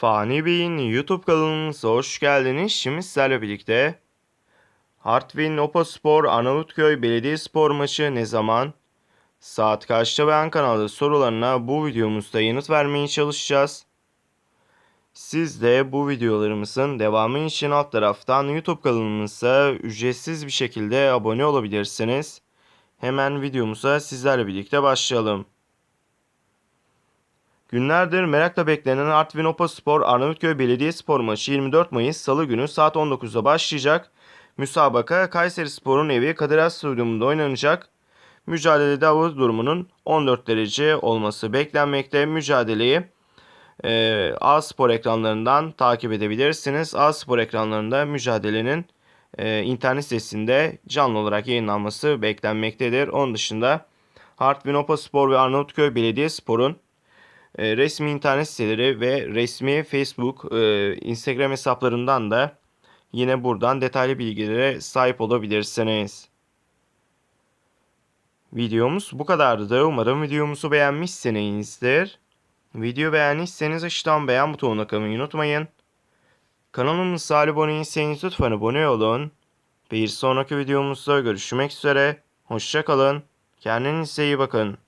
Fani Bey'in YouTube kanalımıza hoş geldiniz. Şimdi sizlerle birlikte Hartwin Opospor Arnavutköy Belediyespor maçı ne zaman? Saat kaçta beğen kanalı sorularına bu videomuzda yanıt vermeye çalışacağız. Siz de bu videolarımızın devamı için alt taraftan YouTube kanalımıza ücretsiz bir şekilde abone olabilirsiniz. Hemen videomuza sizlerle birlikte başlayalım. Günlerdir merakla beklenen Artvin Opaspor Arnavutköy Belediyespor maçı 24 Mayıs Salı günü saat 19'da başlayacak. Müsabaka Kayseri Spor'un evi Kadir Has Stadyumunda oynanacak. Mücadelede hava durumunun 14 derece olması beklenmekte. Mücadeleyi e, A Spor ekranlarından takip edebilirsiniz. A Spor ekranlarında mücadelenin e, internet sitesinde canlı olarak yayınlanması beklenmektedir. Onun dışında Hartwin Opaspor ve Arnavutköy Belediyespor'un e, resmi internet siteleri ve resmi Facebook, e, Instagram hesaplarından da yine buradan detaylı bilgilere sahip olabilirsiniz. Videomuz bu kadardı. Umarım videomuzu beğenmişsinizdir. Video beğendiyseniz aşağıdan beğen butonuna kılmayı unutmayın. Kanalımıza abone değilseniz lütfen abone olun. Bir sonraki videomuzda görüşmek üzere. Hoşçakalın. Kendinize iyi bakın.